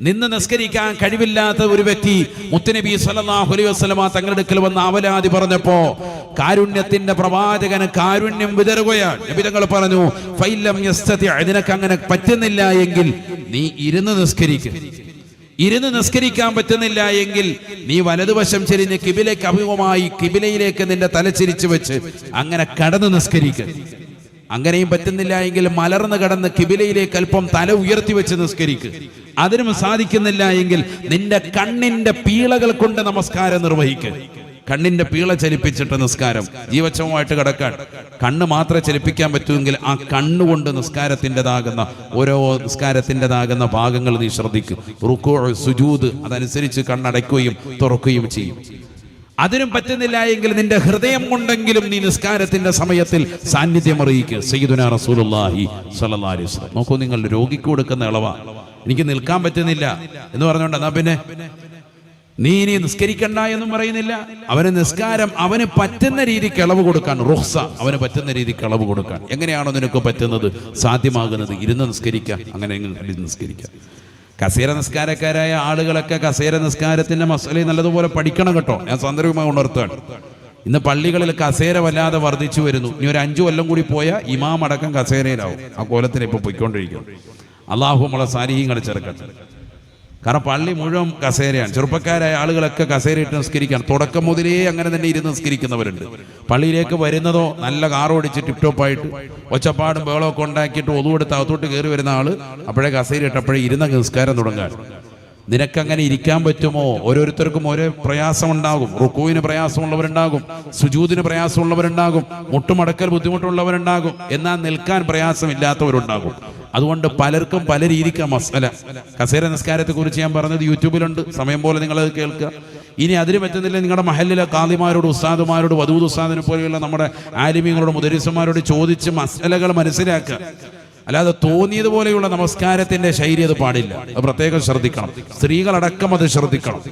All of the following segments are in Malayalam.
നിന്ന് നിസ്കരിക്കാൻ കഴിവില്ലാത്ത ഒരു വ്യക്തി മുത്തുനബി സല്ലല്ലാഹു അലൈഹി വസല്ലമ തങ്ങളുടെ അടുക്കൽ വന്ന് അവലാതി പറഞ്ഞപ്പോ കാരുണ്യത്തിന്റെ പ്രവാചകന് കാരുണ്യം വിതറുകയാണ്. നബി തങ്ങൾ പറഞ്ഞു ഫൈലം നിനക്ക് അങ്ങനെ പറ്റുന്നില്ല എങ്കിൽ നീ ഇരുന്ന് നിസ്കരിക്കും. ഇരുന്ന് നിസ്കരിക്കാൻ പറ്റുന്നില്ല എങ്കിൽ നീ വലതുവശം ചെരിഞ്ഞ് കിബിലേക്ക് അഭിമുഖമായി കിബിലയിലേക്ക് നിന്റെ തല ചിരിച്ചു വെച്ച് അങ്ങനെ കടന്ന് നിസ്കരിക്കുക അങ്ങനെയും പറ്റുന്നില്ല എങ്കിൽ മലർന്ന് കടന്ന് കിബിലയിലേക്ക് അല്പം തല ഉയർത്തി വെച്ച് നിസ്കരിക്കുക അതിനും സാധിക്കുന്നില്ല എങ്കിൽ നിന്റെ കണ്ണിന്റെ പീളകൾ കൊണ്ട് നമസ്കാരം നിർവഹിക്കുക കണ്ണിന്റെ പീള ചലിപ്പിച്ചിട്ട് നിസ്കാരം. ജീവച്ഛവമായിട്ട് കിടക്കാൻ. കണ്ണ് മാത്രമേ ചലിപ്പിക്കാൻ പറ്റുമെങ്കിൽ ആ കണ്ണുകൊണ്ട് നിസ്കാരത്തിന്റെതാകുന്ന ഓരോ നിസ്കാരത്തിന്റെതാകുന്ന ഭാഗങ്ങൾ നീ ശ്രദ്ധിക്കും. റുക്കോ സുജൂത് അതനുസരിച്ച് കണ്ണടയ്ക്കുകയും തുറക്കുകയും ചെയ്യും. അതിനും പറ്റുന്നില്ല എങ്കിൽ നിന്റെ ഹൃദയം കൊണ്ടെങ്കിലും നീ നിസ്കാരത്തിന്റെ സമയത്തിൽ സാന്നിധ്യം അറിയിക്കുക റസൂലുള്ളാഹി സ്വല്ലല്ലാഹി അലൈഹി വസല്ലം. നോക്കൂ നിങ്ങൾ രോഗിക്ക് കൊടുക്കുന്ന ഇളവാ. എനിക്ക് നിൽക്കാൻ പറ്റുന്നില്ല എന്ന് പറഞ്ഞുകൊണ്ട് എന്നാ പിന്നെ? നീ ഇനി നിസ്കരിക്കണ്ട എന്നും പറയുന്നില്ല. അവന് നിസ്കാരം അവന് പറ്റുന്ന രീതിക്ക് ഇളവ് കൊടുക്കാൻ റുഹ്സ അവന് പറ്റുന്ന രീതിക്ക് ഇളവ് കൊടുക്കാൻ. എങ്ങനെയാണോ നിനക്ക് പറ്റുന്നത്? സാധ്യമാകുന്നത് ഇരുന്ന് നിസ്കരിക്കാം അങ്ങനെ നിസ്കരിക്കുക നിസ്കരിക്കാം. കസേര നിസ്കാരക്കാരായ ആളുകളൊക്കെ കസേര നിസ്കാരത്തിന്റെ മസലി നല്ലതുപോലെ പഠിക്കണം കേട്ടോ. ഞാൻ സന്ദർഭമായി ഉണർത്തുകയാണ്. ഇന്ന് പള്ളികളിൽ കസേര വല്ലാതെ വർദ്ധിച്ചു വരുന്നു. ഇനി ഒരു അഞ്ചു കൊല്ലം കൂടി പോയാൽ ഇമാം അടക്കം കസേരയിലാവും. ആ കോലത്തിന് ഇപ്പൊ പോയിക്കൊണ്ടിരിക്കും അള്ളാഹു നമ്മളെ സാരിഹ്യങ്ങൾ ചെറുക്കട്ടെ കാരണം പള്ളി മുഴുവൻ കസേരയാണ്. ചെറുപ്പക്കാരായ ആളുകളൊക്കെ കസേരയിട്ട് നിസ്കരിക്കുകയാണ് തുടക്കം മുതലേ അങ്ങനെ തന്നെ ഇരുന്ന് നിസ്കരിക്കുന്നവരുണ്ട്. പള്ളിയിലേക്ക് വരുന്നതോ നല്ല കാറോടിച്ച് ടിപ്ടോപ്പായിട്ട് ടിപ് ടോപ്പായിട്ട് ഒച്ചപ്പാടും ബേളമൊക്കെ ഉണ്ടാക്കിയിട്ട് ഒതുവെടുത്ത് അകത്തോട്ട് കയറി വരുന്ന ആൾ അപ്പോഴേ കസേര ഇട്ടപ്പോഴേ ഇരുന്ന നിസ്കാരം തുടങ്ങാൻ നിനക്കങ്ങനെ ഇരിക്കാൻ പറ്റുമോ? ഓരോരുത്തർക്കും ഓരോ പ്രയാസം ഉണ്ടാകും റുക്കുവിന് പ്രയാസമുള്ളവരുണ്ടാകും. സുജൂതിന് പ്രയാസമുള്ളവരുണ്ടാകും. മുട്ടുമടക്കൽ ബുദ്ധിമുട്ടുള്ളവരുണ്ടാകും. എന്നാൽ നിൽക്കാൻ പ്രയാസമില്ലാത്തവരുണ്ടാകും. അതുകൊണ്ട് പലർക്കും പല രീതിക്ക് മസല. കസേര നിസ്കാരത്തെ കുറിച്ച് ഞാൻ പറഞ്ഞത് യൂട്യൂബിലുണ്ട്. സമയം പോലെ നിങ്ങൾ അത് കേൾക്കുക. ഇനി അതിന് പറ്റുന്നില്ല നിങ്ങളുടെ മഹലിലെ കാന്തിമാരോട് ഉസ്താദുമാരോട് വധൂത് ഉസ്താദിനെ പോലെയുള്ള നമ്മുടെ ആലിമ്യങ്ങളോട് മുദരിസന്മാരോട് ചോദിച്ച് മസലകൾ മനസ്സിലാക്കുക. അല്ലാതെ തോന്നിയതുപോലെയുള്ള നമസ്കാരത്തിന്റെ ശൈലി അത് പാടില്ല. അത് പ്രത്യേകം ശ്രദ്ധിക്കണം. സ്ത്രീകളടക്കം അത് ശ്രദ്ധിക്കണം.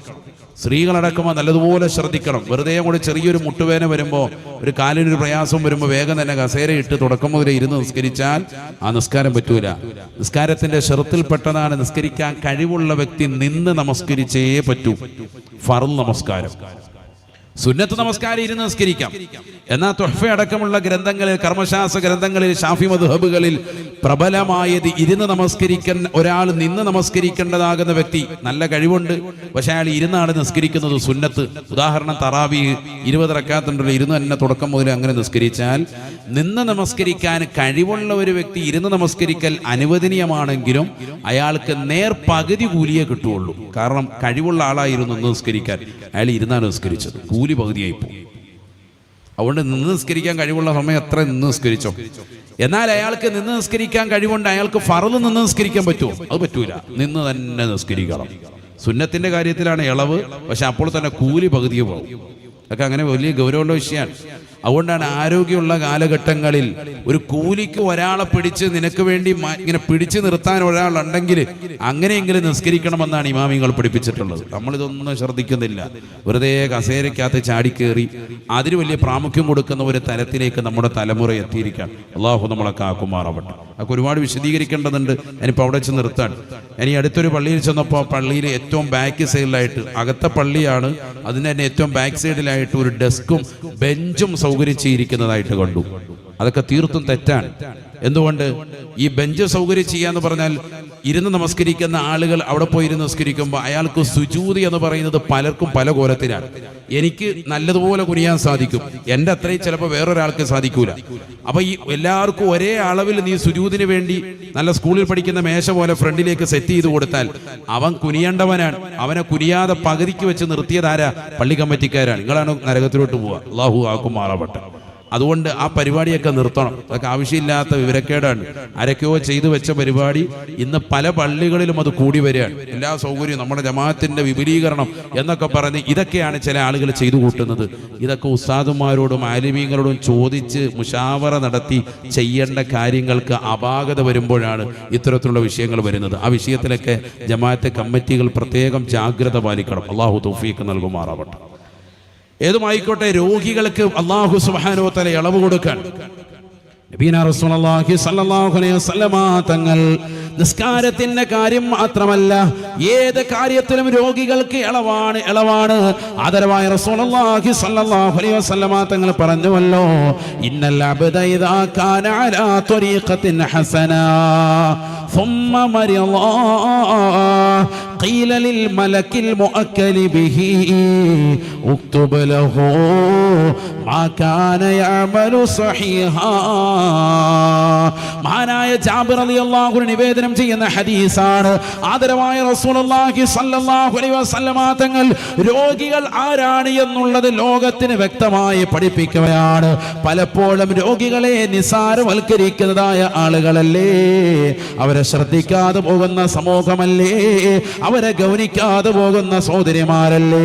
സ്ത്രീകളടക്കം നല്ലതുപോലെ ശ്രദ്ധിക്കണം. വെറുതെ കൂടെ ചെറിയൊരു മുട്ടുവേന വരുമ്പോൾ ഒരു കാലിനൊരു പ്രയാസം വരുമ്പോൾ വേഗം തന്നെ കസേര ഇട്ട് തുടക്കം മുതലേ ഇരുന്ന് നിസ്കരിച്ചാൽ ആ നിസ്കാരം പറ്റൂല. നിസ്കാരത്തിന്റെ ഷെറുത്തിൽപ്പെട്ടതാണ് നിസ്കരിക്കാൻ കഴിവുള്ള വ്യക്തി നിന്ന് നമസ്കരിച്ചേ പറ്റൂ. ഫറു നമസ്കാരം. സുന്നത്ത് നമസ്കാരം ഇരുന്ന് നമസ്കരിക്കാം എന്നാൽ തൊഹഫ അടക്കമുള്ള ഗ്രന്ഥങ്ങളിൽ കർമ്മശാസ്ത്ര ഗ്രന്ഥങ്ങളിൽ ഷാഫി മധുഹബുകളിൽ പ്രബലമായത് ഇരുന്ന് നമസ്കരിക്കുന്ന ഒരാൾ നിന്ന് നമസ്കരിക്കേണ്ടതാകുന്ന വ്യക്തി. നല്ല കഴിവുണ്ട്. പക്ഷെ അയാൾ ഇരുന്നാണ് നിസ്കരിക്കുന്നത് സുന്നത്ത്. ഉദാഹരണം തറാവി ഇരുപത് റക്കാത്തുണ്ടല്ലോ ഇരുന്ന് തന്നെ തുടക്കം മുതൽ അങ്ങനെ നിസ്കരിച്ചാൽ നിന്ന് നമസ്കരിക്കാൻ കഴിവുള്ള ഒരു വ്യക്തി ഇരുന്ന് നമസ്കരിക്കൽ അനുവദനീയമാണെങ്കിലും അയാൾക്ക് നേർ പകുതി കൂലിയേ കിട്ടുകയുള്ളൂ. കാരണം കഴിവുള്ള ആളായിരുന്നു നമസ്കരിക്കാൻ. അയാൾ ഇരുന്നാണ് നിസ്കരിച്ചത് കൂലി പകുതിയായി പോകും അതുകൊണ്ട് നിന്ന് നിസ്കരിക്കാൻ കഴിവുള്ള സമയം എത്ര നിന്ന് നിസ്കരിച്ചോ എന്നാൽ അയാൾക്ക് നിന്ന് നിസ്കരിക്കാൻ കഴിവുണ്ട്. അയാൾക്ക് ഫറൽ നിന്ന് നിസ്കരിക്കാൻ പറ്റുമോ? അത് പറ്റൂല. നിന്ന് തന്നെ നിസ്കരിക്കണം സുന്നത്തിന്റെ കാര്യത്തിലാണ് ഇളവ്. പക്ഷെ അപ്പോൾ തന്നെ കൂലി പകുതിയെ പോകും അതൊക്കെ അങ്ങനെ വലിയ ഗൗരവമുള്ള വിഷയമാണ്. അതുകൊണ്ടാണ് ആരോഗ്യമുള്ള കാലഘട്ടങ്ങളിൽ ഒരു കൂലിക്ക് ഒരാളെ പിടിച്ച് നിനക്ക് വേണ്ടി ഇങ്ങനെ പിടിച്ചു നിർത്താൻ ഒരാളുണ്ടെങ്കിൽ അങ്ങനെയെങ്കിലും നിസ്കരിക്കണമെന്നാണ് ഇമാമിങ്ങൾ പഠിപ്പിച്ചിട്ടുള്ളത്. നമ്മളിതൊന്നും ശ്രദ്ധിക്കുന്നില്ല. വെറുതെ കസേരക്കകത്ത് ചാടിക്കേറി അതിന് വലിയ പ്രാമുഖ്യം കൊടുക്കുന്ന ഒരു തലത്തിലേക്ക് നമ്മുടെ തലമുറ എത്തിയിരിക്കാം അള്ളാഹു നമ്മളെ കാക്കുമാറാവട്ടെ. അതൊക്കെ ഒരുപാട് വിശദീകരിക്കേണ്ടതുണ്ട്. ഞാനിപ്പോൾ അവിടെ വെച്ച് നിർത്താൻ. ഇനി അടുത്തൊരു പള്ളിയിൽ ചെന്നപ്പോൾ പള്ളിയിൽ ഏറ്റവും ബാക്ക് സൈഡിലായിട്ട് അകത്തെ പള്ളിയാണ് അതിന് തന്നെ ഏറ്റവും ബാക്ക് സൈഡിലായിട്ട് ഒരു ഡെസ്കും ബെഞ്ചും സൗകര്യച്ചിരിക്കുന്നതായിട്ട് കണ്ടു. അതൊക്കെ തീർത്തും തെറ്റാണ്. എന്തുകൊണ്ട്? ഈ ബെഞ്ച് സൗകര്യം ചെയ്യാന്ന് പറഞ്ഞാൽ ഇരുന്ന് നമസ്കരിക്കുന്ന ആളുകൾ അവിടെ പോയി ഇരുന്ന് നമസ്കരിക്കുമ്പോൾ അയാൾക്ക് സുജൂതി എന്ന് പറയുന്നത് പലർക്കും പല കോലത്തിലാണ്. എനിക്ക് നല്ലതുപോലെ കുനിയാൻ സാധിക്കും. എന്റെ അത്രയും ചിലപ്പോൾ വേറൊരാൾക്ക് സാധിക്കൂല. അപ്പൊ ഈ എല്ലാവർക്കും ഒരേ അളവിൽ നീ സുജൂതിന് വേണ്ടി നല്ല സ്കൂളിൽ പഠിക്കുന്ന മേശ പോലെ ഫ്രണ്ടിലേക്ക് സെറ്റ് ചെയ്ത് കൊടുത്താൽ അവൻ കുനിയേണ്ടവനാണ്. അവനെ കുനിയാതെ പകുതിക്ക് വെച്ച് നിർത്തിയതാരാ പള്ളി കമ്മിറ്റിക്കാരാണ്. നിങ്ങളാണ് നരകത്തിലോട്ട് പോവുക. അള്ളാഹു ആക്കുമാറാവട്ടെ അതുകൊണ്ട് ആ പരിപാടിയൊക്കെ നിർത്തണം. അതൊക്കെ ആവശ്യമില്ലാത്ത വിവരക്കേടാണ്. ആരൊക്കെയോ ചെയ്തു വെച്ച പരിപാടി ഇന്ന് പല പള്ളികളിലും അത് കൂടി വരികയാണ്. എല്ലാ സൗകര്യവും നമ്മുടെ ജമാഅത്തിന്റെ വിപുലീകരണം എന്നൊക്കെ പറഞ്ഞ് ഇതൊക്കെയാണ് ചില ആളുകൾ ചെയ്തു കൂട്ടുന്നത്. ഇതൊക്കെ ഉസ്താദുമാരോടും ആലിമീങ്ങളോടും ചോദിച്ച് മുഷാവറ നടത്തി ചെയ്യേണ്ട കാര്യങ്ങൾക്ക് അപാകത വരുമ്പോഴാണ് ഇത്തരത്തിലുള്ള വിഷയങ്ങൾ വരുന്നത്. ആ വിഷയത്തിലൊക്കെ ജമാഅത്തെ കമ്മിറ്റികൾ പ്രത്യേകം ജാഗ്രത പാലിക്കണം. അള്ളാഹു തൗഫീഖ് നൽകുമാറാവട്ടെ. ഏതുമായിക്കോട്ടെ രോഗികൾക്ക് അള്ളാഹു സുബ്ഹാനഹു വ തആല ഇളവ് കൊടുക്കാൻ നബീന റസൂലുള്ളാഹി സ്വല്ലല്ലാഹു അലൈഹി വസല്ലമ തങ്ങൾ നിസ്കാരത്തിന്റെ കാര്യം മാത്രമല്ല ഏത് കാര്യത്തിലും രോഗികൾക്ക് ഇളവാണ് ഇളവാണ് ആദരവായ റസൂലുള്ളാഹി സ്വല്ലല്ലാഹു അലൈഹി വസല്ലമ തങ്ങൾ പറഞ്ഞുവല്ലോ ഇന്നൽ അബ്ദ ഇദാ കാന അലാ ത്വരീഖത്തിൻ ഹസന ثم مرض قيل للملك المؤكل به اكتب له ما كان يعمل صحيحا മഹാനായ ജാബിർ റളിയല്ലാഹു അൻഹു നിവേദനം ചെയ്യുന്ന ഹദീസാണ് ആദരവായ റസൂലുള്ളാഹി സ്വല്ലല്ലാഹു അലൈഹി വസല്ലമ തങ്ങൾ രോഗികൾ ആരാണ് എന്നുള്ളത് ലോകത്തിന് വ്യക്തമായി പഠിപ്പിക്കുകയാണ് പലപ്പോഴും രോഗികളെ നിസാരവൽക്കരിക്കുന്നതായ ആളുകളല്ലേ അവരെ ശ്രദ്ധിക്കാതെ പോകുന്ന സമൂഹമല്ലേ അവരെ ഗൗനിക്കാതെ പോകുന്ന സഹോദരിമാരല്ലേ?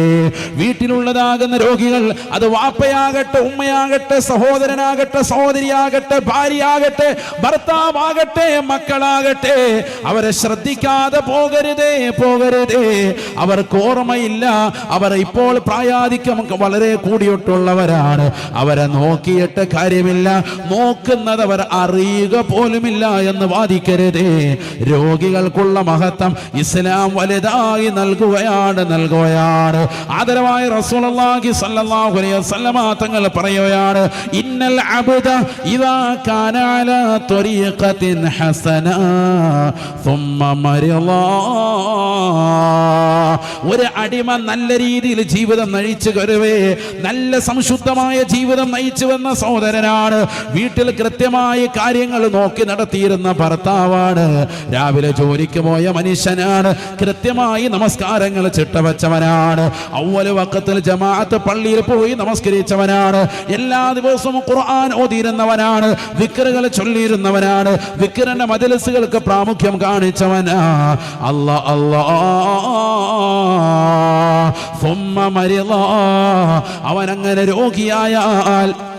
വീട്ടിലുള്ളതാകുന്ന രോഗികൾ അത് വാപ്പയാകട്ടെ ഉമ്മയാകട്ടെ സഹോദരനാകട്ടെ സഹോദരിയാകട്ടെ ഭാര്യയാകട്ടെ ഭർത്താവാകട്ടെ മക്കളാകട്ടെ അവരെ ശ്രദ്ധിക്കാതെ പോകരുതേ പോകരുതേ. അവർക്ക് ഓർമ്മയില്ല അവർ ഇപ്പോൾ പ്രായാധിക്യം വളരെ കൂടിയിട്ടുള്ളവരാണ്. അവരെ നോക്കിയിട്ട് കാര്യമില്ല നോക്കുന്നത് അവർ അറിയുക പോലുമില്ല എന്ന് വാദിക്കരുതേ. രോഗികൾക്കുള്ള മഹത്വം ഇസ്ലാം വലുതായി നൽകുകയാണ് നൽകുകയാണ്. ആദരവായി റസൂലുള്ളാഹി സല്ലല്ലാഹു അലൈഹി വസല്ലമ തങ്ങൾ പറയുകയാണ് ഇന്നൽ അബ്ദ ഇദാ കാന അലാ ത്വരീഖത്തിൻ ഹസന ثم മരിളാ ഒരു അടിമ നല്ല രീതിയിൽ ജീവിതം നയിച്ചു കരുവേ നല്ല സംശുദ്ധമായ ജീവിതം നയിച്ചു വന്ന സഹോദരനാണ് വീട്ടിൽ കൃത്യമായി കാര്യങ്ങൾ നോക്കി നടത്തിയിരുന്ന ഭർത്താവാണ് രാവിലെ ജോലിക്ക് പോയ മനുഷ്യനാണ് കൃത്യമായി നമസ്കാരങ്ങൾ ചിട്ടവച്ചവനാണ് അവൽ വക്കത്തിൽ ജമാഅത്ത് പള്ളിയിൽ പോയി നമസ്കരിച്ചവനാണ്. എല്ലാ ദിവസവും ഖുർആൻ ഓതിയിരുന്നവനാണ്. വിക്കറുകൾ ചൊല്ലിയിരുന്നവനാണ്. വിക്കറിന്റെ മജലസുകൾക്ക് പ്രാമുഖ്യം കാണിച്ചവനാ അല്ല അല്ലാ. അവനങ്ങനെ രോഗിയായാൽ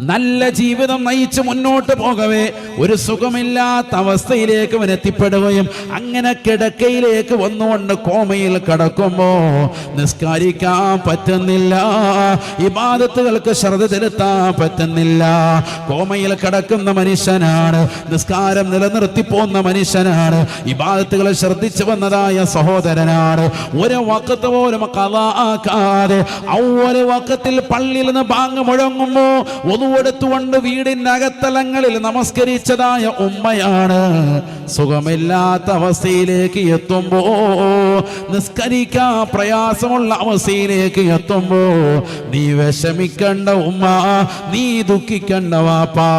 നല്ല ജീവിതം നയിച്ച് മുന്നോട്ട് പോകവേ. ഒരു സുഖമില്ലാത്ത അവസ്ഥയിലേക്ക് അവൻ എത്തിപ്പെടുകയും അങ്ങനെ കിടക്കയിലേക്ക് വന്നുകൊണ്ട് കോമയിൽ കിടക്കുമ്പോ നിസ്കാരിക്കാൻ പറ്റുന്നില്ല. ഇബാദത്തുകൾക്ക് ശ്രദ്ധ ചെലുത്താൻ പറ്റുന്നില്ല. കോമയിൽ കിടക്കുന്ന മനുഷ്യനാണ് നിസ്കാരം നിലനിർത്തി പോകുന്ന മനുഷ്യനാണ് ഇബാദത്തുകളെ ശ്രദ്ധിച്ചു വന്നതായ സഹോദരനാണ്. ഒരു വക്കത്ത് പോലും കഥ ആക്കാതെ ഒരു വക്കത്തിൽ പള്ളിയിൽ നിന്ന് ബാങ്ക് മുഴങ്ങുമ്പോ ഒതുവെടുത്തുകൊണ്ട് വീടിന്റെ അകത്തലങ്ങളിൽ നമസ്കരിച്ചതായ ഉമ്മയാണ്. സുഖമില്ലാത്ത അവസ്ഥയിലേക്ക് എത്തുമ്പോ നിസ്കരിക്കാൻ പ്രയാസമുള്ള അവസ്ഥയിലേക്ക് എത്തുമ്പോ നീ വിഷമിക്കണ്ട ഉമ്മ നീ ദുഃഖിക്കണ്ട വാപ്പാ.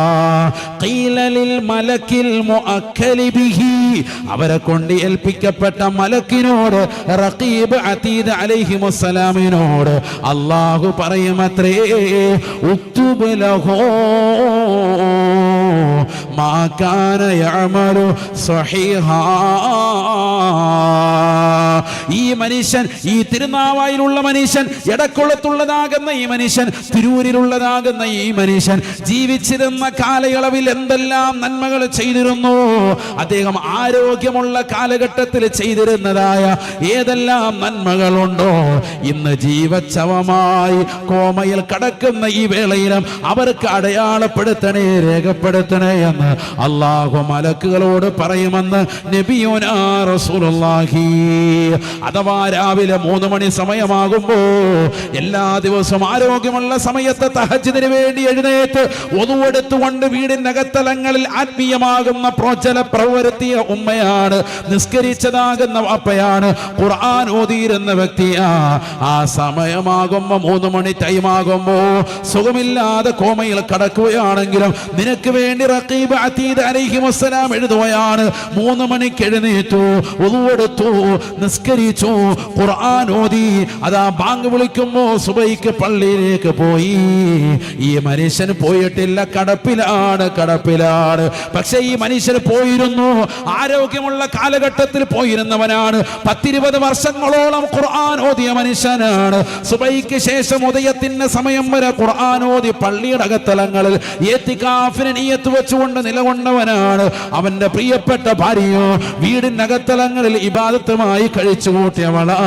മലക്കിൽ അവരെ കൊണ്ട് ഏൽപ്പിക്കപ്പെട്ട മലക്കിനോട് റഖീബ് അതീദ് അലൈഹിമുസ്സലാമിനോട് അള്ളാഹു പറയുമത്രേ ഉക്തുബ് যখন കാന യഅമലു സ്വഹീഹാ. ഈ മനുഷ്യൻ ഈ തിരുനാവായിലുള്ള മനുഷ്യൻ എടക്കുളത്തുള്ളതാകുന്ന ഈ മനുഷ്യൻ തിരൂരിലുള്ളതാകുന്ന ഈ മനുഷ്യൻ ജീവിച്ചിരുന്ന കാലയളവിൽ എന്തെല്ലാം നന്മകൾ ചെയ്തിരുന്നു അദ്ദേഹം ആരോഗ്യമുള്ള കാലഘട്ടത്തിൽ ചെയ്തിരുന്നതായ ഏതെല്ലാം നന്മകളുണ്ടോ ഇന്ന് ജീവച്ചവമായി കോമയിൽ കടക്കുന്ന ഈ വേളയിലും അവർക്ക് അടയാളപ്പെടുത്തണേ രേഖപ്പെടുത്തണേ. എന്ന് അള്ളാഹു മലക്കുകളോട് പറയുമെന്ന് നബിയോനാ റസൂലുള്ളാഹി. അഥവാ രാവിലെ മൂന്ന് മണി സമയമാകുമ്പോ എല്ലാ ദിവസവും ആരോഗ്യമുള്ള സമയത്ത് തഹജ്ജുദിന് വേണ്ടി എഴുന്നേറ്റ് ഒതുവെടുത്തുകൊണ്ട് വീടിന്റെ അകത്തലങ്ങളിൽ ആത്മീയമാകുന്ന പ്രോജല പ്രവർത്തിയ ഉമ്മയാണ് നിസ്കരിച്ചതാകുന്ന അപ്പയാണ് ഖുർആൻ ഓതിയിരുന്ന വ്യക്തിയാ. ആ സമയമാകുമ്പോ മൂന്ന് മണി ടൈം ആകുമ്പോ സുഖമില്ലാതെ കോമയിൽ കടക്കുകയാണെങ്കിലും നിനക്ക് വേണ്ടി റഖീബ് അതീദ് അലൈഹി വസ്സലാം എഴുതുകയാണ്. മൂന്ന് മണിക്ക് എഴുന്നേറ്റു ഒതുവെടുത്തു നിസ്കരിച്ചു ഖുർആൻ ഓതി. അതാ ബാങ്ക് വിളിക്കുമ്പോ സുബൈക്ക് പള്ളിയിലേക്ക് പോയി. ഈ മനുഷ്യൻ പോയിട്ടില്ല കടപ്പിലാണ് കടപ്പിലാണ്. പക്ഷെ ഈ മനുഷ്യൻ പോയിരുന്നു ആരോഗ്യമുള്ള കാലഘട്ടത്തിൽ പോയിരുന്നവനാണ്. പത്തിരുപത് വർഷങ്ങളോളം ഖുർആൻ ഓതിയ മനുഷ്യനാണ്. സുബൈക്ക് ശേഷം ഉദയത്തിന്റെ സമയം വരെ ഖുർആൻ ഓതി പള്ളിയുടെ അകത്തലങ്ങളിൽ. ഏത്തിക്കാഫിന് നീയത്ത് വെച്ചുകൊണ്ട് നിലകൊണ്ടവനാണ്. അവന്റെ പ്രിയപ്പെട്ട ഭാര്യയോ വീടിനകത്തലങ്ങളിൽ ഇബാദത്തുമായി കഴിച്ചു കൂട്ടിയവളാ.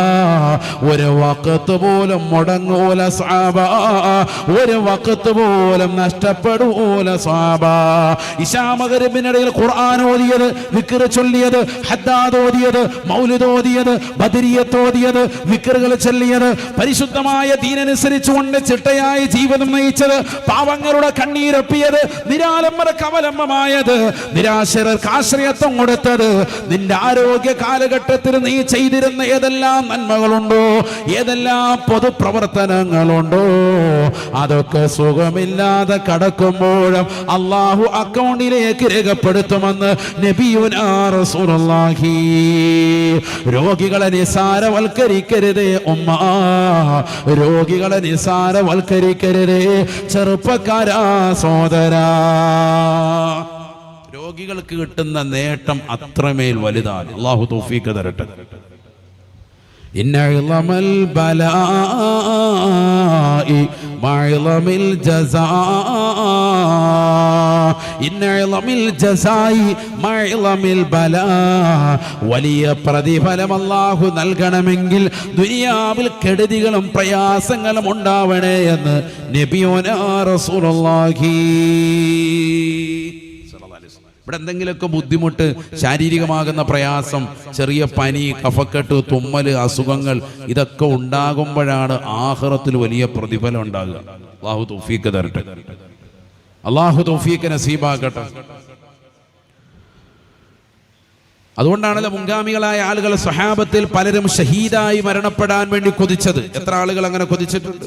ഒരു വക്കത്ത് പോലും മുടങ്ങൂല സാബ. ഒരു വക്കത്ത് പോലും നഷ്ടപ്പെടൂല സാബ. ഇശാമകരിബിനിടയിൽ ഖുർആൻ ഓതിയത് വിക്ര ചൊല്ലിയത് ഹദ്ദാദ് ഓതിയത് മൗലിദ് ഓതിയത് ബദരിയത്ത് ഓതിയത് വിക്റുകൾ ചൊല്ലിയത് പരിശുദ്ധമായ ദീനനുസരിച്ചുകൊണ്ട് ചിട്ടയായി ജീവിതം നയിച്ചത് പാവങ്ങളുടെ കണ്ണീരൊപ്പിയത് നിരാലംബർക്ക് അവലംബമായത് നിരാശരർക്ക് ആശ്രയത്വം കൊടുത്തത്. നിന്റെ ആരോഗ്യ കാലഘട്ടത്തിൽ നീ ചെയ്തിരുന്ന ഏതെല്ലാം നന്മകളുണ്ടോ? ഏതെല്ലാം പൊതുപ്രവർത്തനങ്ങളുണ്ടോ? അതൊക്കെ സുഖമില്ലാതെ കടക്കുമ്പോഴും അള്ളാഹു അക്കൗണ്ടിലേക്ക് രേഖപ്പെടുത്തുമെന്ന് നബിയുനാ റസൂലുള്ളാഹി. രോഗികളെ നിസാരവൽക്കരിക്കരുതേ ഉമ്മ. രോഗികളെ നിസാരവൽക്കരിക്കരുതേ ചെറുപ്പക്കാരാ സോദരാ രോഗികൾക്ക് കിട്ടുന്ന നേട്ടം അത്രമേൽ വലുതാണ്. അള്ളാഹു തൗഫീഖ് തരട്ടെ. إن عظم البلاء مع عظم الجزاء إن عظم الجزاء مع عظم البلاء വലിയ പ്രതിഫലം അല്ലാഹു നൽകണമെങ്കിൽ ദുനിയാവിൽ കെടുതികളും പ്രയാസങ്ങളും ഉണ്ടാവണേ എന്ന് നബിയോനാ റസൂലുള്ളാഹി ഇവിടെ എന്തെങ്കിലുമൊക്കെ ബുദ്ധിമുട്ട് ശാരീരികമാകുന്ന പ്രയാസം ചെറിയ പനി കഫക്കെട്ട് തുമ്മൽ അസുഖങ്ങൾ ഇതൊക്കെ ഉണ്ടാകുമ്പോഴാണ് ആഹ്റത്തിൽ വലിയ പ്രതിഫലം ഉണ്ടാകുക. അള്ളാഹു തൗഫീക്ക് തരട്ടെ. അള്ളാഹു തൗഫീക്ക് നസീബാക്കട്ടെ. അതുകൊണ്ടാണല്ലോ മുൻഗാമികളായ ആളുകൾ സഹാബത്തിൽ പലരും ഷഹീദായി മരണപ്പെടാൻ വേണ്ടി കൊതിച്ചത്. എത്ര ആളുകൾ അങ്ങനെ കൊതിച്ചിട്ടുണ്ട്?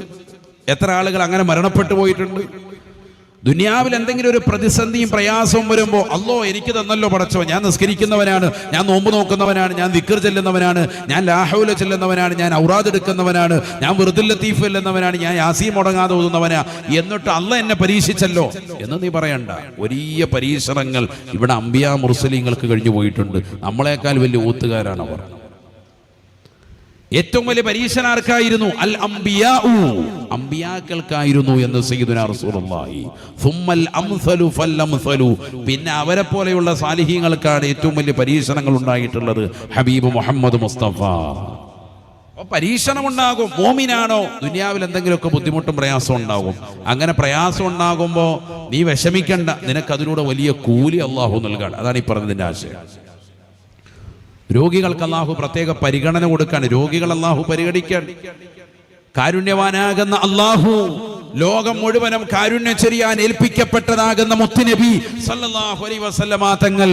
എത്ര ആളുകൾ അങ്ങനെ മരണപ്പെട്ടു പോയിട്ടുണ്ട്? ദുനിയാവിൽ എന്തെങ്കിലും ഒരു പ്രതിസന്ധിയും പ്രയാസവും വരുമ്പോൾ അല്ലോ എനിക്ക് തന്നല്ലോ പടച്ചോ ഞാൻ നിസ്കരിക്കുന്നവനാണ് ഞാൻ നോമ്പ് നോക്കുന്നവനാണ് ഞാൻ വിക്കർ ചെല്ലുന്നവനാണ് ഞാൻ ലാഹോല ചെല്ലുന്നവനാണ് ഞാൻ ഔറാദ് എടുക്കുന്നവനാണ് ഞാൻ വെറുതെ ലത്തീഫ് ചെല്ലുന്നവനാണ് ഞാൻ യാസീ മുടങ്ങാതെ ഓതുന്നവനാ എന്നിട്ട് അല്ല എന്നെ പരീക്ഷിച്ചല്ലോ? എന്ന് നീ പറയണ്ട. വലിയ പരീക്ഷണങ്ങൾ ഇവിടെ അമ്പിയ മുർസലിങ്ങൾക്ക് കഴിഞ്ഞു പോയിട്ടുണ്ട്. നമ്മളെക്കാൾ വലിയ ഊത്തുകാരാണ് അവർ ഏറ്റവും വലിയ പരീക്ഷണ ആർക്കായിരുന്നു അൽ അംബിയാഉ. അംബിയാക്കൾക്കായിരുന്നു എന്ന് പിന്നെ അവരെ പോലെയുള്ള സാലിഹീങ്ങൾക്കാണ് ഏറ്റവും വലിയ പരീക്ഷണങ്ങൾ ഉണ്ടായിട്ടുള്ളത്. ഹബീബ് മുഹമ്മദ് മുസ്തഫ. പരീക്ഷണം ഉണ്ടാകും മോമിനാണോ? ദുനിയാവിൽ എന്തെങ്കിലുമൊക്കെ ബുദ്ധിമുട്ടും പ്രയാസം ഉണ്ടാകും. അങ്ങനെ പ്രയാസം ഉണ്ടാകുമ്പോ നീ വിഷമിക്കണ്ട. നിനക്ക് അതിലൂടെ വലിയ കൂലി അള്ളാഹു നൽകാണ് അതാണ് ഈ പറഞ്ഞതിന്റെ ആശയം. രോഗികൾക്ക് അള്ളാഹു പ്രത്യേക പരിഗണന കൊടുക്കാൻ രോഗികൾ അള്ളാഹു പരിഗണിക്കാൻ. കാരുണ്യവാനാകുന്ന അള്ളാഹു ലോകം മുഴുവനും കാരുണ്യം ചെറിയാൻ ഏൽപ്പിക്കപ്പെട്ടതാകുന്ന മുത്തുനബി സല്ലല്ലാഹു അലൈഹി വസല്ലമ തങ്ങൾ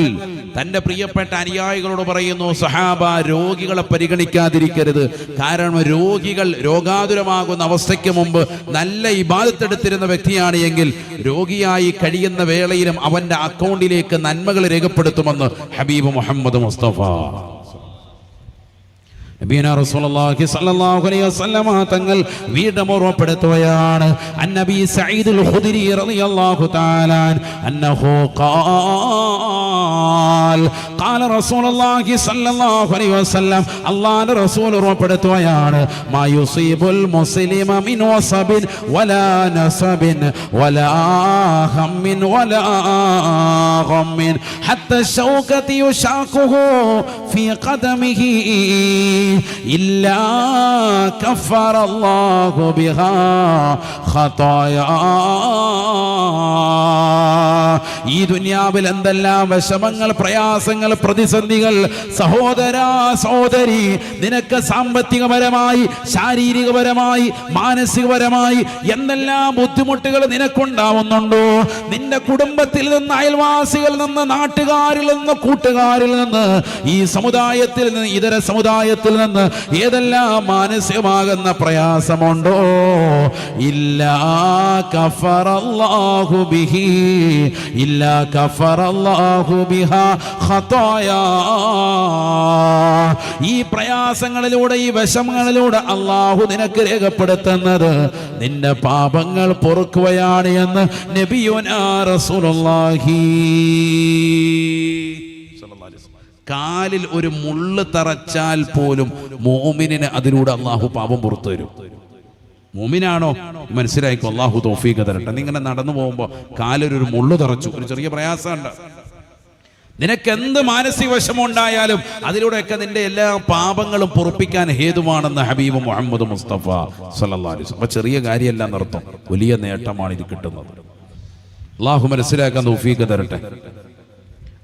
തന്റെ പ്രിയപ്പെട്ട അനുയായികളോട് പറയുന്നു സഹാബ രോഗികളെ പരിഗണിക്കാതിരിക്കരുത്. കാരണം രോഗികൾ രോഗാതുരമാകുന്ന അവസ്ഥയ്ക്ക് മുമ്പ് നല്ല ഇബാദത്തെടുത്തിരുന്ന വ്യക്തിയാണ് എങ്കിൽ രോഗിയായി കഴിയുന്ന വേളയിലും അവന്റെ അക്കൗണ്ടിലേക്ക് നന്മകൾ രേഖപ്പെടുത്തുമെന്ന് ഹബീബ് മുഹമ്മദ് മുസ്തഫ. നബീന റസൂലുള്ളാഹി സ്വല്ലല്ലാഹു അലൈഹി വസല്ലമ തങ്ങൾ വീണ്ടും ഓർമ്മപ്പെടുത്തുകയാണ്. അന്നബി സഈദുൽ ഖുദരി റളിയല്ലാഹു തആല അന്നഹു ഖാൽ قال رسول الله കാല റസൂലുള്ളാഹി സ്വല്ലല്ലാഹു അലൈഹി വസല്ലം അല്ലാഹുവിന്റെ റസൂൽ ഉറപ്പെടുത്തുകയാണ്. മായുസീബുൽ മുസ്ലിമ മിൻ വസബിൻ വലാ നസബിൻ വലാ ഹമ്മിൻ വലാ ഗമ്മിൻ ഹത്ത ശൗകതി യുശാഖുഹു ഫീ ഖദമിഹി ഇല്ലാ കഫറ അല്ലാഹു ബിഹാ ഖതായാ. ഈ ദുനിയാവിൽ എന്തെല്ലാം വിഷമങ്ങൾ പ്രയാസങ്ങൾ പ്രതിസന്ധികൾ സഹോദര സഹോദരി നിനക്ക് സാമ്പത്തികപരമായി ശാരീരികപരമായി മാനസികപരമായി എന്തെല്ലാം ബുദ്ധിമുട്ടുകൾ നിനക്കുണ്ടാവുന്നുണ്ടോ? നിന്റെ കുടുംബത്തിൽ നിന്ന് അയൽവാസികളിൽ നിന്ന് നാട്ടുകാരിൽ നിന്ന് കൂട്ടുകാരിൽ നിന്ന് ഈ സമുദായത്തിൽ നിന്ന് ഇതര സമുദായത്തിൽ നിന്ന് ഏതെല്ലാം മാനസികമാകുന്ന പ്രയാസമുണ്ടോ? ഇല്ലാ കഫറല്ലാഹു ബിഹി ഇല്ല കഫറല്ലാഹു ബിഹാ ഖതായാ ഈ പ്രയാസങ്ങളിലൂടെ ഈ വിഷമങ്ങളിലൂടെ അള്ളാഹു നിനക്ക് രേഖപ്പെടുത്തുന്നത് നിന്റെ പാപങ്ങൾ പൊറുക്കുകയാണ് എന്ന് നബിയുനാ റസൂലുള്ളാഹി കാലിൽ ഒരു മുള്ള് തറച്ചാൽ പോലും മോമിനിന് അതിലൂടെ അള്ളാഹു പാപം പുറത്തു തരും മോമിനാണോ? മനസ്സിലായിക്കോ? അള്ളാഹു തോഫീക്ക് തരട്ടെ. നീ ഇങ്ങനെ നടന്നു പോകുമ്പോൾ കാലിൽ ഒരു മുള്ളു തറച്ചു. ഒരു ചെറിയ പ്രയാസമുണ്ട്. നിനക്ക് എന്ത് മാനസിക വിഷമമുണ്ടായാലും അതിലൂടെയൊക്കെ നിന്റെ എല്ലാ പാപങ്ങളും പൊറുപ്പിക്കാൻ ഹേതുവാണെന്ന് ഹബീബ് മുഹമ്മദ് മുസ്തഫ വസല്ലം. അപ്പൊ ചെറിയ കാര്യമല്ല നിർത്തും വലിയ നേട്ടമാണ് ഇത് കിട്ടുന്നത്. അള്ളാഹു മനസ്സിലാക്കാൻ തൗഫീഖ് തരട്ടെ.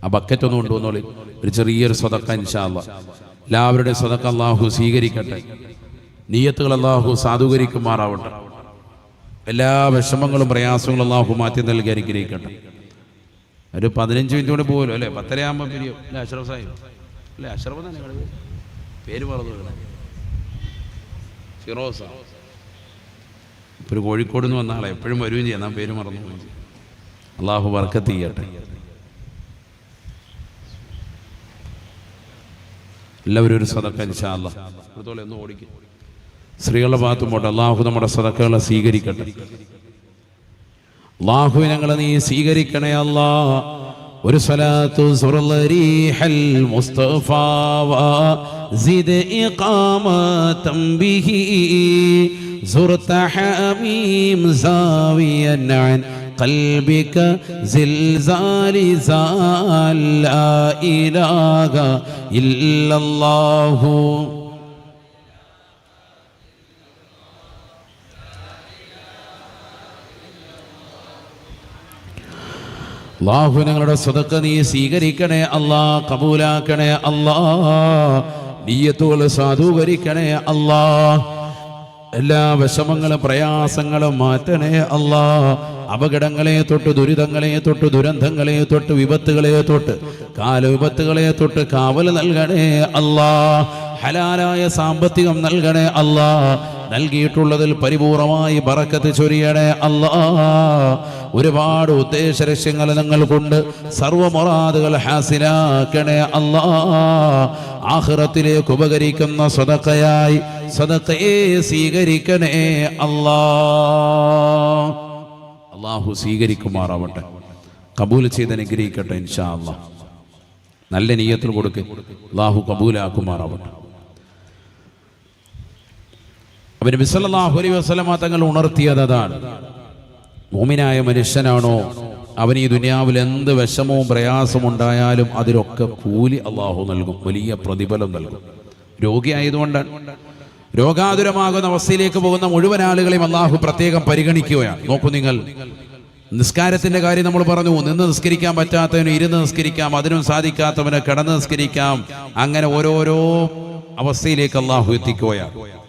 ആ ബക്കറ്റ് ഒന്ന് കൊണ്ടുവന്നോളി. ഒരു ചെറിയൊരു സ്വതക്ക ഇൻഷാല്ല എല്ലാവരുടെയും സ്വതക്ക അള്ളാഹു സ്വീകരിക്കട്ടെ. നീയത്തുകൾ അള്ളാഹു സാധൂകരിക്കുമാറാവട്ടെ. എല്ലാ വിഷമങ്ങളും പ്രയാസങ്ങളും അള്ളാഹു മാറ്റി നൽകി അനുഗ്രഹിക്കട്ടെ. ഒരു പതിനഞ്ച് മിനിറ്റ് കൂടെ പോകുമല്ലോ അല്ലേ? പത്തര ആകുമ്പോൾ പിരിയും. അല്ലേ അഷ്റഫ് സാഹിബ്? അല്ലേ അഷ്റഫ് തന്നെ പേര്? മറന്നു. ഫിറോസ. ഒരു കോഴിക്കോട് നിന്ന് വന്ന ആളെ. എപ്പോഴും വരികയും ചെയ്യാം. ഞാൻ പേര് മറന്നു അള്ളാഹു വർക്കത്ത് ചെയ്യട്ടെ. എല്ലാവരും ഒരു സദക്ക ഇൻഷാല്ല അതുപോലെ ഒന്ന് ഓടിക്കും. സ്ത്രീകളുടെ ഭാഗത്തും പോട്ടെ. അള്ളാഹു നമ്മുടെ സദക്കകളെ സ്വീകരിക്കട്ടെ. അള്ളാഹു ഞങ്ങളെ നീ സ്വീകരിക്കണേ അല്ലാ ഒരു സ്വലാത്തു സുറലരീഹൽ മുസ്തഫ സിദ് ഇഖാമതം ബിഹി زرت حميم زاويا عن قلبك زلزال زال لا إله إلا الله അള്ളാഹു ഞങ്ങളുടെ സ്വതക്ക നീ സ്വീകരിക്കണേ അല്ലാ കബൂലാക്കണേ അല്ലാ നീയത്തുകൾ സാധൂകരിക്കണേ അല്ലാ എല്ലാ വിഷമങ്ങളും പ്രയാസങ്ങളും മാറ്റണേ അല്ലാ അപകടങ്ങളെ തൊട്ട് ദുരിതങ്ങളെ തൊട്ട് ദുരന്തങ്ങളെ തൊട്ട് വിപത്തുകളെ തൊട്ട് കാലവിപത്തുകളെ തൊട്ട് കാവൽ നൽകണേ അല്ലാ ഹലാലായ സാമ്പത്തികം നൽകണേ അല്ലാ നൽകിയിട്ടുള്ളതിൽ പരിപൂർണമായി ബറക്കത്ത് ചൊരിയണേ അല്ലാ. ഒരുപാട് ഉദ്ദേശ ലക്ഷ്യങ്ങൾ നിങ്ങൾ കൊണ്ട് സർവമൊറാദുകൾ ഹാസിലാക്കണേ അല്ലാ. ആഹ്റത്തിലേക്ക് ഉപകരിക്കുന്ന സ്വതക്കയായി സ്വതക്കയെ സ്വീകരിക്കണേ അല്ലാ. അള്ളാഹു സ്വീകരിക്കുമാറാവട്ടെ. കബൂൽ ചെയ്ത് അനുഗ്രഹിക്കട്ടെ ഇൻഷാ അള്ളാഹ് നല്ല നീയത്തിൽ കൊടുക്ക്. അള്ളാഹു കബൂലാക്കുമാറാവട്ടെ. അവന് സല്ലല്ലാഹു അലൈഹി വസല്ലമ തങ്ങൾ ഉണർത്തിയത് അതാണ്. മോമിനായ മനുഷ്യനാണോ? അവൻ ഈ ദുനിയാവിൽ എന്ത് വിഷമവും പ്രയാസവും ഉണ്ടായാലും അതിലൊക്കെ കൂലി അള്ളാഹു നൽകും വലിയ പ്രതിഫലം നൽകും. രോഗിയായതുകൊണ്ടാണ്. രോഗാതുരമാകുന്ന അവസ്ഥയിലേക്ക് പോകുന്ന മുഴുവൻ ആളുകളെയും അള്ളാഹു പ്രത്യേകം പരിഗണിക്കുകയാണ്. നോക്കൂ നിങ്ങൾ. നിസ്കാരത്തിന്റെ കാര്യം നമ്മൾ പറഞ്ഞു നിന്ന് നിസ്കരിക്കാൻ പറ്റാത്തവന് ഇരുന്ന് നിസ്കരിക്കാം അതിനും സാധിക്കാത്തവന് കിടന്ന് നിസ്കരിക്കാം അങ്ങനെ ഓരോരോ അവസ്ഥയിലേക്ക് അള്ളാഹു എത്തിക്കുകയാണ്.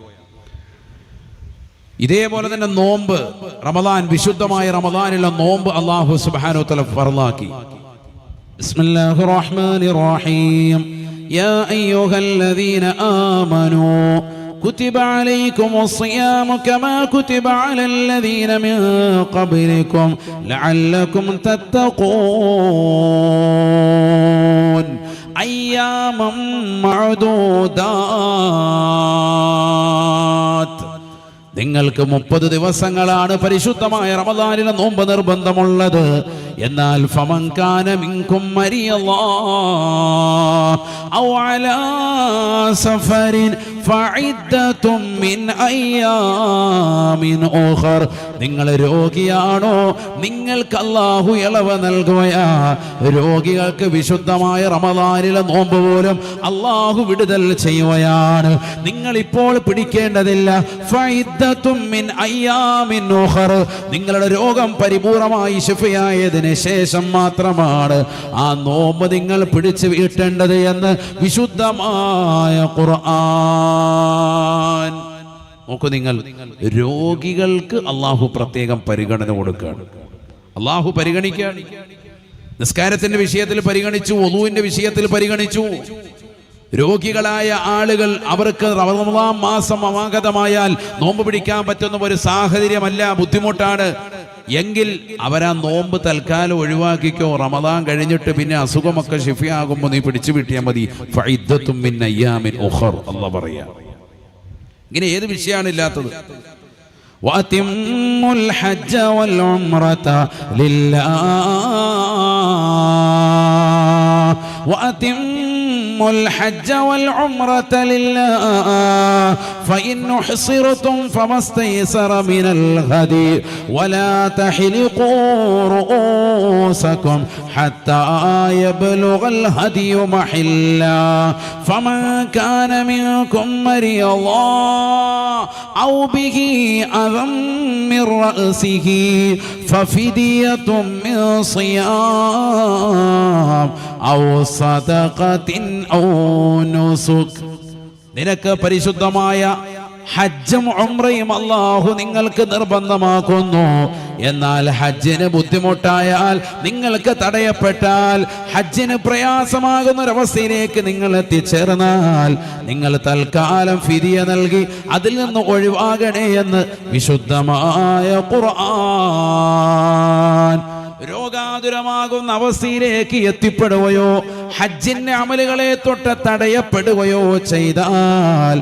ഇതേപോലെ തന്നെ നോമ്പ് റമദാൻ വിശുദ്ധമായ റമദാനിലെ നോമ്പ് അള്ളാഹു സുബ്ഹാനഹു തആല ഫർളാക്കി ബിസ്മില്ലാഹിർ റഹ്മാനിർ റഹീം യാ അയ്യുഹല്ലദീന ആമനൂ كتب عليكم الصيام كما كتب على الذين من قبلكم لعلكم تتقون أياما معدودات നിങ്ങൾക്ക് മുപ്പത് ദിവസങ്ങളാണ് പരിശുദ്ധമായ റമദാനിലെ നോമ്പ് നിർബന്ധമുള്ളത്. എന്നാൽ ഫമങ്കാന മിങ്കും ഔ അലാ സഫരിൻ നിങ്ങൾ രോഗിയാണോ? നിങ്ങൾക്ക് അള്ളാഹു ഇളവ് നൽകുകയാ രോഗികൾക്ക് വിശുദ്ധമായ റമദാനിലെ നോമ്പ് പോലും അള്ളാഹു വിടുതൽ ചെയ്യുകയാണ് നിങ്ങൾ ഇപ്പോൾ പിടിക്കേണ്ടതില്ല നിങ്ങളുടെ രോഗം പരിപൂർണമായി ശിഫയായതിന് ശേഷം മാത്രമാണ് ആ നോമ്പ് നിങ്ങൾ പിടിച്ചു വീട്ടേണ്ടത് എന്ന് വിശുദ്ധമായ ഖുർആൻ. നോക്കൂ നിങ്ങൾ രോഗികൾക്ക് അള്ളാഹു പ്രത്യേകം പരിഗണന കൊടുക്കുകയാണ്. അള്ളാഹു പരിഗണിക്കുകയാണ്. നിസ്കാരത്തിന്റെ വിഷയത്തിൽ പരിഗണിച്ചു ഒതുവിന്റെ വിഷയത്തിൽ പരിഗണിച്ചു. രോഗികളായ ആളുകൾ അവർക്ക് റമദാൻ മാസം അവാഗതമായാൽ നോമ്പ് പിടിക്കാൻ പറ്റുന്ന ഒരു സാഹചര്യമല്ല ബുദ്ധിമുട്ടാണ്. എങ്കിൽ അവരാ നോമ്പ് തൽക്കാലം ഒഴിവാക്കിക്കോ റമദാൻ കഴിഞ്ഞിട്ട് പിന്നെ അസുഖമൊക്കെ ഷിഫിയാകുമ്പോൾ നീ പിടിച്ചു വിട്ടിയാൽ മതി ഫൈദ്ദത്തും മിൻ അയ്യാമിൻ ഉഖർ അല്ല പറയാ ഇങ്ങനെ ഏത് വിഷയമാണ് ഇല്ലാത്തത് وأتموا الحج والعمرة لله وأتموا الحج والعمرة لله فإن حصرتم فما استيسر من الهدي ولا تحلقوا رؤوسكم حتى يبلغ الهدي محلا. فمن كان منكم مريضا أو به أذى من رأسه ففدية من صيام أو صدقة أو نسك. നിനക്ക് പരിശുദ്ധമായ ഹജ്ജും ഉംറയും അള്ളാഹു നിങ്ങൾക്ക് നിർബന്ധമാക്കുന്നു. എന്നാൽ ഹജ്ജിന് ബുദ്ധിമുട്ടായാൽ നിങ്ങൾക്ക് തടയപ്പെട്ടാൽ ഹജ്ജിന് പ്രയാസമാകുന്ന ഒരവസ്ഥയിലേക്ക് നിങ്ങൾ എത്തിച്ചേർന്നാൽ നിങ്ങൾ തൽക്കാലം ഫിരിയ നൽകി അതിൽ നിന്ന് ഒഴിവാകണേ എന്ന് വിശുദ്ധമായ ഖുർആൻ രോഗാതുരമാകുന്ന അവസ്ഥയിലേക്ക് എത്തിപ്പെടുകയോ ഹജ്ജിന്റെ അമലുകളെ തൊട്ട് തടയപ്പെടുകയോ ചെയ്താൽ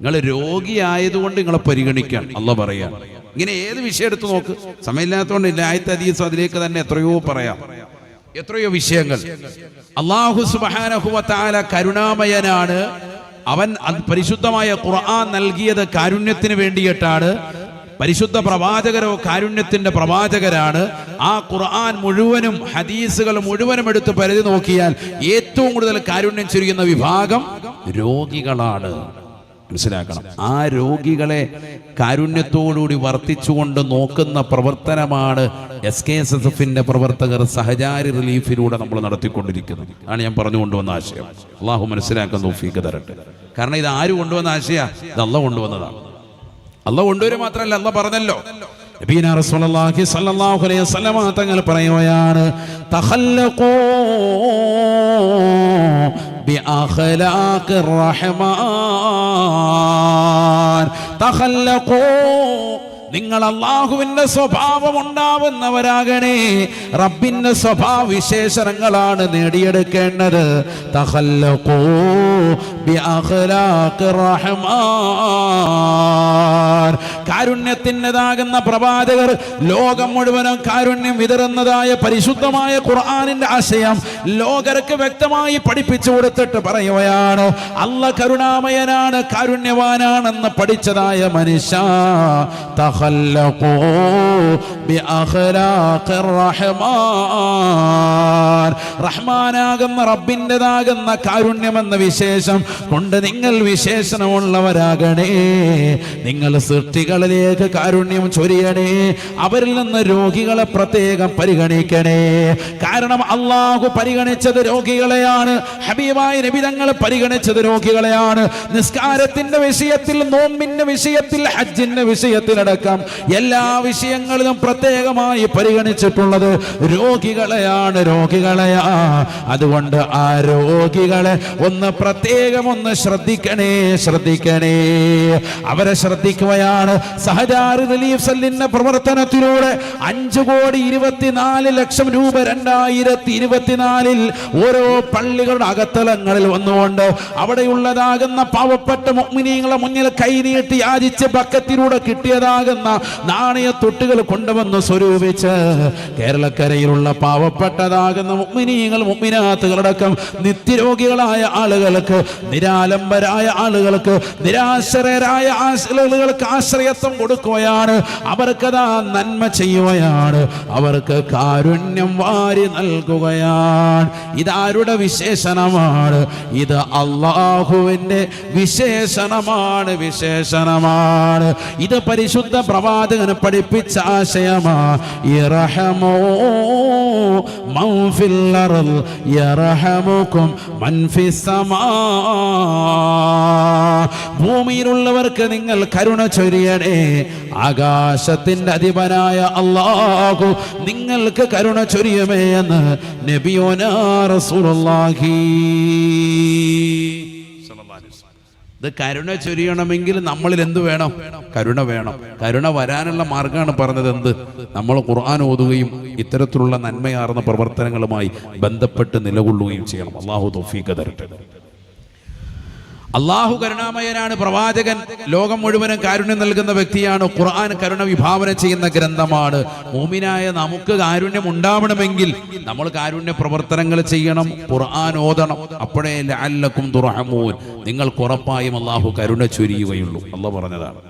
നിങ്ങൾ രോഗിയായതുകൊണ്ട് നിങ്ങളെ പരിഗണിക്കാൻ അല്ല പറയാം. ഇങ്ങനെ ഏത് വിഷയം എടുത്തു നോക്ക്? സമയമില്ലാത്തതുകൊണ്ട് ഇല്ല ആയത്തെ അതീസ് അതിലേക്ക് തന്നെ എത്രയോ പറയാം. എത്രയോ വിഷയങ്ങൾ. അള്ളാഹു സുബാനഹുവത്താല കരുണാമയനാണ്. അവൻ പരിശുദ്ധമായ ഖുർആൻ നൽകിയത് കാരുണ്യത്തിന് വേണ്ടിയിട്ടാണ്. പരിശുദ്ധ പ്രവാചകരോ കാരുണ്യത്തിന്റെ പ്രവാചകരാണ്. ആ ഖുർആൻ മുഴുവനും ഹദീസുകൾ മുഴുവനും എടുത്ത് പരിധി നോക്കിയാൽ ഏറ്റവും കൂടുതൽ കാരുണ്യം ചുരുങ്ങുന്ന വിഭാഗം രോഗികളാണ്. മനസ്സിലാക്കണം. ആ രോഗികളെ കാരുണ്യത്തോടുകൂടി വർത്തിച്ചുകൊണ്ട് നോക്കുന്ന പ്രവർത്തനമാണ് എസ് കെ എസ് എസ് എഫിന്റെ പ്രവർത്തകർ സഹചാരി റിലീഫിലൂടെ നമ്മൾ നടത്തിക്കൊണ്ടിരിക്കുന്നത്. ആണ് ഞാൻ പറഞ്ഞു കൊണ്ടുവന്ന ആശയം. അള്ളാഹു മനസ്സിലാക്കാൻ തോഫീക്ക് തരട്ടെ. കാരണം ഇത് ആര് കൊണ്ടുവന്ന ആശയ? ഇത് അല്ല കൊണ്ടുവന്നതാണ്. അല്ല കൊണ്ടുവരും മാത്രമല്ല അല്ല പറഞ്ഞല്ലോ. നബീന അലൈഹി തങ്ങൾ പറയുകയാണ് ബിഅഖലാഖിർ റഹ്മാൻ തഖല്ലഖൂ നിങ്ങൾ അള്ളാഹുവിന്റെ സ്വഭാവം ഉണ്ടാവുന്നവരാകണേ. റബ്ബിന്റെ സ്വഭാവ വിശേഷണങ്ങളാണ് നേടിയെടുക്കേണ്ടത് ബി റഹ്മാൻ. കാരുണ്യത്തിന്റെതാകുന്ന പ്രവാചകർ ലോകം മുഴുവനും കാരുണ്യം വിതറുന്നതായ പരിശുദ്ധമായ ഖുർആനിന്റെ ആശയം ലോകർക്ക് വ്യക്തമായി പഠിപ്പിച്ചു കൊടുത്തിട്ട് പറയുകയാണ് അല്ല കരുണാമയനാണ് കാരുണ്യവാനാണെന്ന് പഠിച്ചതായ മനുഷ്യ തഖല്ലഖൂ ബിഅഖലാഖിർ റഹ്മാൻ റഹ്മാനാകുന്ന റബ്ബിന്റെതാകുന്ന കാരുണ്യമെന്ന വിശേഷം കൊണ്ട് നിങ്ങൾ വിശേഷണമുള്ളവരാകണേ. നിങ്ങൾ സൃഷ്ടികളിലേക്ക് കാരുണ്യം ചൊരിയണേ. അവരിൽ നിന്ന് രോഗികളെ പ്രത്യേകം പരിഗണിക്കണേ. കാരണം അള്ളാഹു പരിഗണിച്ചത് രോഗികളെയാണ്. ഹബീബായ നബിതങ്ങൾ പരിഗണിച്ചത് രോഗികളെയാണ്. നിസ്കാരത്തിന്റെ വിഷയത്തിൽ നോമ്പിന്റെ വിഷയത്തിൽ ഹജ്ജിന്റെ വിഷയത്തിലടക്കം. എല്ലാ വിഷയങ്ങളിലും പ്രത്യേകമായി പരിഗണിച്ചിട്ടുള്ളത് രോഗികളെയാണ് രോഗികളെയാ. അതുകൊണ്ട് ആ രോഗികളെ ഒന്ന് പ്രത്യേകം ഒന്ന് ശ്രദ്ധിക്കണേ ശ്രദ്ധിക്കണേ. അവരെ ശ്രദ്ധിക്കുകയാണ്. സഹജാറ് റിലീഫ് സല്ലിന്റെ പ്രവർത്തനത്തിലൂടെ അഞ്ചു കോടി ഇരുപത്തിനാല് ലക്ഷം രൂപ രണ്ടായിരത്തി ഇരുപത്തിനാലിൽ ഓരോ പള്ളികളുടെ അകത്തലങ്ങളിൽ വന്നുകൊണ്ട് അവിടെയുള്ളതാകുന്ന പാവപ്പെട്ട മുഗ്മിനീങ്ങളെ മുന്നിൽ കൈനീട്ടി യാചിച്ച് ബക്കത്തിലൂടെ കിട്ടിയതാകുന്ന നാണയത്തൊട്ടുകൾ കൊണ്ടുവന്ന് സ്വരൂപിച്ച് കേരളക്കരയിലുള്ള പാവപ്പെട്ടതാകുന്ന മുഗ്മിനീങ്ങൾ മുഗ്മിനാത്തുകളടക്കം നിത്യരോഗികളായ ആളുകൾക്ക് നിരാലംബരായ ആളുകൾക്ക് നിരാശ്രയരായ ആളുകൾക്ക് ആശ്രയത്വം കൊടുക്കുകയാണ്. അവർക്കതാ നന്മ ചെയ്യുകയാണ്. അവർക്ക് കാരുണ്യം വാരി നൽകുകയാണ്. ഇതാരുടെ വിശേഷണമാണ്? ഇത് അള്ളാഹുവിന്റെ വിശേഷണമാണ് വിശേഷണമാണ്. ഇത് പരിശുദ്ധ പ്രവാചകന് പഠിപ്പിച്ച ആശയമാ ഭൂമിയിലുള്ളവർക്ക് നിങ്ങൾ കരുണ ചൊരിയണേ ആകാശത്തിന്റെ അധിപനായ അള്ളാഹു നിങ്ങൾക്ക് കരുണ ചൊരിയമേ എന്ന് നബിയോനാ റസൂലുള്ളാഹി. ഇത് കരുണ ചൊരിയണമെങ്കിൽ നമ്മളിൽ എന്ത് വേണം? കരുണ വേണം. കരുണ വരാനുള്ള മാർഗമാണ് പറഞ്ഞത് എന്ത്? നമ്മൾ ഖുർആൻ ഓതുകയും ഇത്തരത്തിലുള്ള നന്മയാർന്ന പ്രവർത്തനങ്ങളുമായി ബന്ധപ്പെട്ട് നിലകൊള്ളുകയും ചെയ്യണം. അള്ളാഹു തൗഫീഖ് തരട്ടെ. അള്ളാഹു കരുണാമയനാണ് പ്രവാചകൻ. ലോകം മുഴുവനും കാരുണ്യം നൽകുന്ന വ്യക്തിയാണ്. ഖുർആൻ കരുണ വിഭാവന ചെയ്യുന്ന ഗ്രന്ഥമാണ്. മൂമിനായ നമുക്ക് കാരുണ്യം ഉണ്ടാവണമെങ്കിൽ നമ്മൾ കാരുണ്യ പ്രവർത്തനങ്ങൾ ചെയ്യണം ഖുർആൻ ഓതണം. അപ്പോഴേ ലഅല്ലക്കും തുറഹമൂൻ നിങ്ങൾക്ക് ഉറപ്പായും അള്ളാഹു കരുണ ചൊരിയുകയുള്ളൂ. അല്ല പറഞ്ഞതാണ്.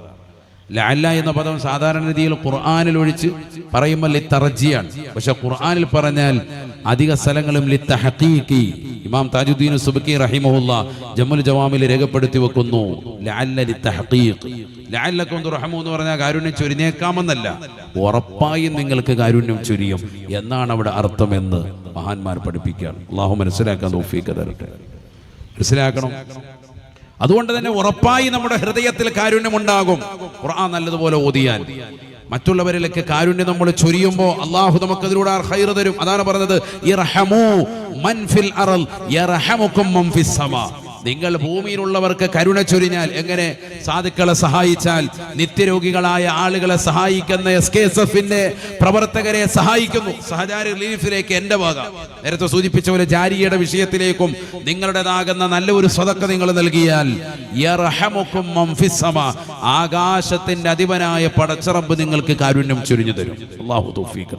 ലഅല്ല എന്ന പദം സാധാരണ രീതിയിൽ ഖുർആാനിൽ ഒഴിച്ച് പറയുമ്പോൾ ലിത്തറജിയാണ് പക്ഷെ ഖുർആാനിൽ പറഞ്ഞാൽ അധിക സ്ഥലങ്ങളും ലിത്ത ഹക്കീക്കി ഇമാം താജുദ്ദീൻ സുബക്കി റഹിമഹുല്ല ജമ്മുൽ ജവാമിൽ രേഖപ്പെടുത്തി വെക്കുന്നു. ലഅല്ല ലിത്തഹഖീഖ് ലഅല്ലക്കും തുർഹമു എന്ന് പറഞ്ഞാൽ കാരുണ്യം ചൊരിഞ്ഞേക്കാമെന്നല്ല. ഉറപ്പായും നിങ്ങൾക്ക് കാരുണ്യം ചൊരിയും. എന്നാണ് അവിടെ അർത്ഥമെന്ന് മഹാന്മാർ പഠിപ്പിക്കുകയാണ്. അള്ളാഹു മനസ്സിലാക്കാൻ തോഫീക്ക് തരട്ടെ. മനസ്സിലാക്കണം? അതുകൊണ്ട് തന്നെ ഉറപ്പായി നമ്മുടെ ഹൃദയത്തിൽ കാരുണ്യം ഉണ്ടാകും ഖുർആൻ നല്ലതുപോലെ ഓതിയാൽ. മറ്റുള്ളവരിലേക്ക് കാരുണ്യം നമ്മൾ ചൊരിയുമ്പോൾ അള്ളാഹു നമുക്ക് അതിലൂടെ ഹൈർ തരും. അതാണ് പറഞ്ഞത് ഇർഹമൂ മൻ ഫിൽ ഇറഹമുക്കും സമാ. നിങ്ങൾ ഭൂമിയിലുള്ളവർക്ക് കരുണ ചൊരിഞ്ഞാൽ എങ്ങനെ? സാധുക്കളെ സഹായിച്ചാൽ നിത്യരോഗികളായ ആളുകളെ സഹായിക്കുന്ന എസ് കെ എസ് എഫിന്റെ പ്രവർത്തകരെ സഹായിക്കുന്നു. സഹചാരി റിലീഫിലേക്ക് എന്റെ വക. നേരത്തെ സൂചിപ്പിച്ച പോലെ ജാരിയുടെ വിഷയത്തിലേക്കും നിങ്ങളുടേതാകുന്ന നല്ല ഒരു സ്വതക്ക നിങ്ങൾ നൽകിയാൽ. ആകാശത്തിന്റെ അധിപനായ പടച്ചറമ്പ് നിങ്ങൾക്ക് കാരുണ്യം ചൊരിഞ്ഞു തരും. അള്ളാഹു തൗഫീഖ്